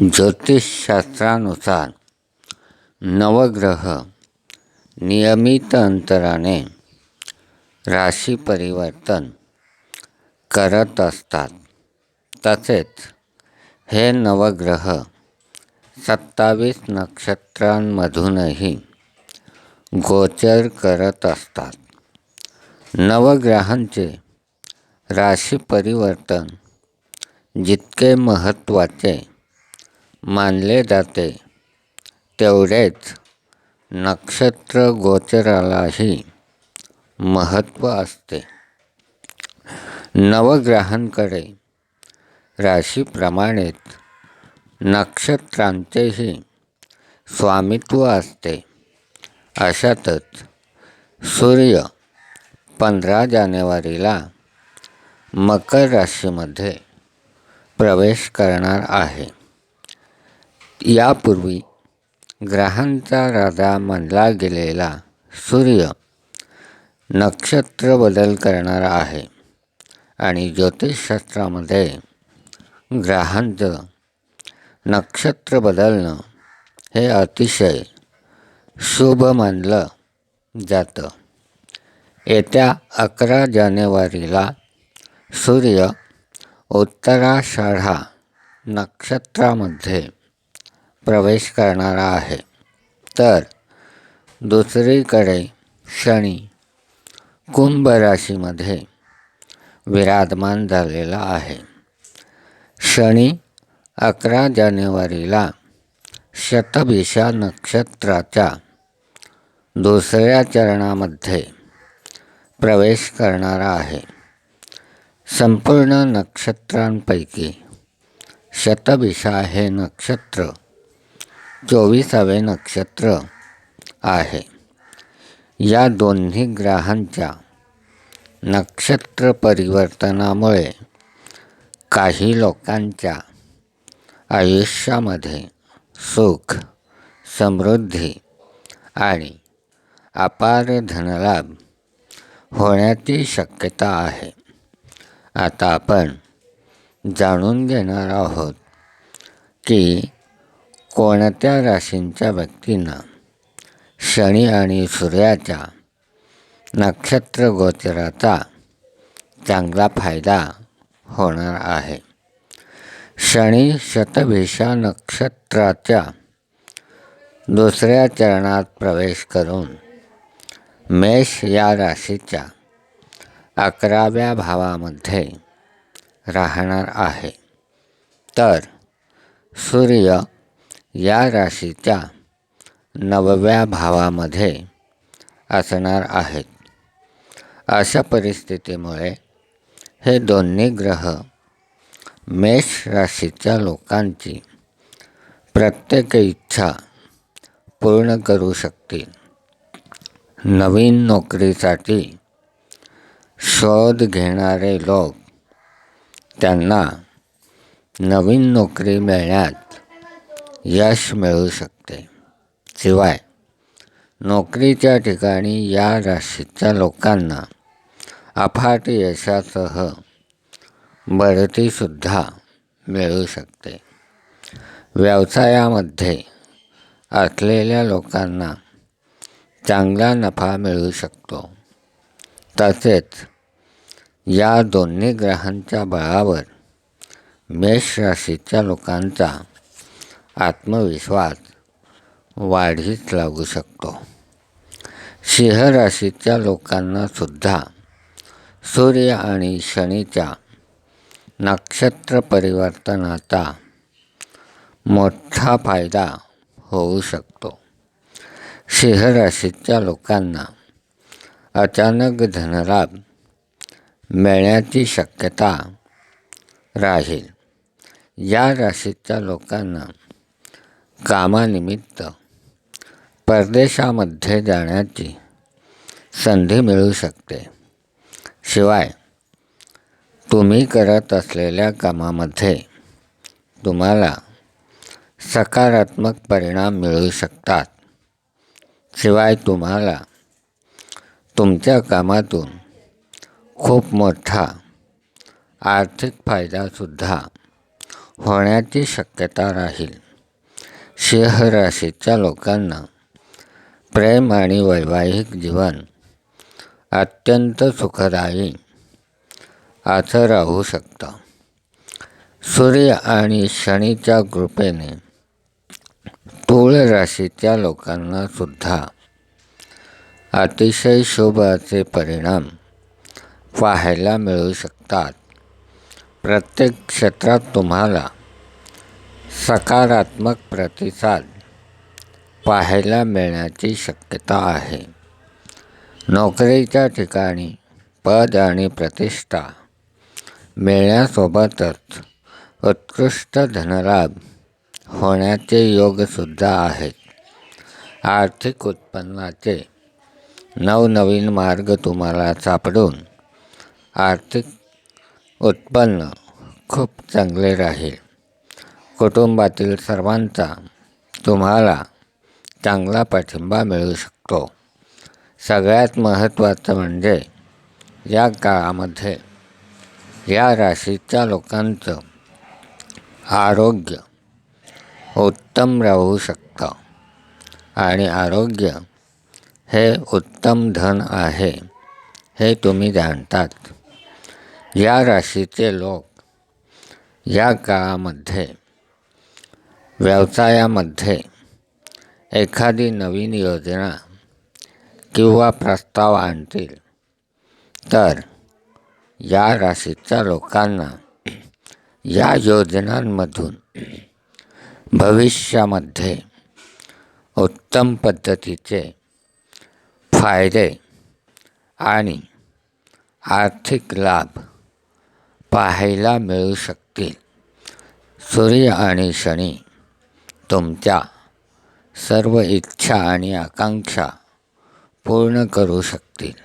ज्योतिषशास्त्रानुसार नवग्रह नियमित अंतराने राशी परिवर्तन करत असतात. तसेच हे नवग्रह सत्तावीस नक्षत्रांमधूनही गोचर करत असतात. नवग्रहांचे राशी परिवर्तन जितके महत्त्वाचे मानले जाते. तेवढेच नक्षत्र गोचरालाही महत्त्व असते. नवग्रहांकडे राशीप्रमाणेच नक्षत्रांचेही स्वामित्व असते. अशातच सूर्य पंधरा जानेवारीला मकर राशीमध्ये प्रवेश करणार आहे. यापूर्वी ग्रहांचा राजा मानला गेलेला सूर्य नक्षत्र बदल करणारा आहे. आणि ज्योतिषशास्त्रामध्ये ग्रहांचं नक्षत्र बदलणं हे अतिशय शुभ मानलं जातं. येत्या अकरा जानेवारीला सूर्य उत्तराषाढा नक्षत्रामध्ये प्रवेश करणारा आहे. तर दुसरीकडे शनी कुंभ राशीमध्ये विराजमान झालेला आहे. शनी अकरा जानेवारीला शतभिषा नक्षत्राच्या दुसऱ्या चरणामध्ये प्रवेश करणारा आहे. संपूर्ण नक्षत्रांपैकी शतभिषा हे नक्षत्र चोवीसावे नक्षत्र आहे. या दोन्ही ग्रहांच्या नक्षत्र परिवर्तनामुळे काही लोकांच्या आयुष्यामध्ये सुख समृद्धी आणि अपार धनलाभ होण्याची शक्यता आहे. आता आपण जाणून घेणार आहोत की कोणत्या राशींच्या व्यक्तींना शनी आणि सूर्याच्या नक्षत्र गोचराचा चांगला फायदा होणार आहे? शनी शतभिषा नक्षत्राच्या दुसऱ्या चरणात प्रवेश करून मेष या राशीच्या अकराव्या भावामध्ये राहणार आहे. तर सूर्य या राशीच्या नवव्या भावामध्ये असणार आहेत. अशा परिस्थितीमुळे हे दोन्ही ग्रह मेष राशीच्या लोकांची प्रत्येक इच्छा पूर्ण करू शकतील. नवीन नोकरीसाठी शोध घेणारे लोक त्यांना नवीन नोकरी मिळण्यात यश मिळू शकते. शिवाय नोकरीच्या ठिकाणी या राशीच्या लोकांना अफाट यशासह बढतीसुद्धा मिळू शकते. व्यवसायामध्ये असलेल्या लोकांना चांगला नफा मिळू शकतो. तसेच या दोन्ही ग्रहांच्या बळावर मेष राशीच्या लोकांचा आत्मविश्वास वाढीस लागू शकतो. सिंह राशीच्या लोकांनासुद्धा सूर्य आणि शनीच्या नक्षत्र परिवर्तनाचा मोठा फायदा होऊ शकतो. सिंह राशीच्या लोकांना अचानक धनलाभ मिळण्याची शक्यता राहील. या राशीच्या लोकांना कामानिमित्त परदेशामध्ये जाण्याची संधी मिळू शकते. शिवाय तुम्ही करत असलेल्या कामामध्ये तुम्हाला सकारात्मक परिणाम मिळू शकतात. शिवाय तुम्हाला तुमच्या कामातून खूप मोठा आर्थिक फायदासुद्धा होण्याची शक्यता राहील. सिंह राशीच्या लोकांना प्रेम आणि वैवाहिक जीवन अत्यंत सुखदायी असं राहू शकतं. सूर्य आणि शनीच्या कृपेने तूळ राशीच्या लोकांना सुद्धा अतिशय शुभ असे परिणाम पाहायला मिळू शकतात. प्रत्येक क्षेत्रात तुम्हाला सकारात्मक प्रतिसाद पाहायला मिळण्याची शक्यता आहे. नोकरीच्या ठिकाणी पद आणि प्रतिष्ठा मिळण्यासोबतच उत्कृष्ट धनलाभ होण्याचे योगसुद्धा आहेत. आर्थिक उत्पन्नाचे नवनवीन मार्ग तुम्हाला सापडून आर्थिक उत्पन्न खूप चांगले राहील. कुटुंबातील सर्वांचा तुम्हाला चांगला पाठिंबा मिळू शकतो. सगळ्यात महत्त्वाचं म्हणजे या काळामध्ये या राशीच्या लोकांचं आरोग्य उत्तम राहू शकतं आणि आरोग्य हे उत्तम धन आहे हे तुम्ही जाणतात. या राशीचे लोक या काळामध्ये व्यवसायामध्ये एखादी नवीन योजना किंवा प्रस्ताव आणतील तर या राशीच्या लोकांना या योजनांमधून भविष्यामध्ये उत्तम पद्धतीचे फायदे आणि आर्थिक लाभ पाहायला मिळू शकतील. सूर्य आणि शनी तुमच्या सर्व इच्छा आणि आकांक्षा पूर्ण करू शकतील.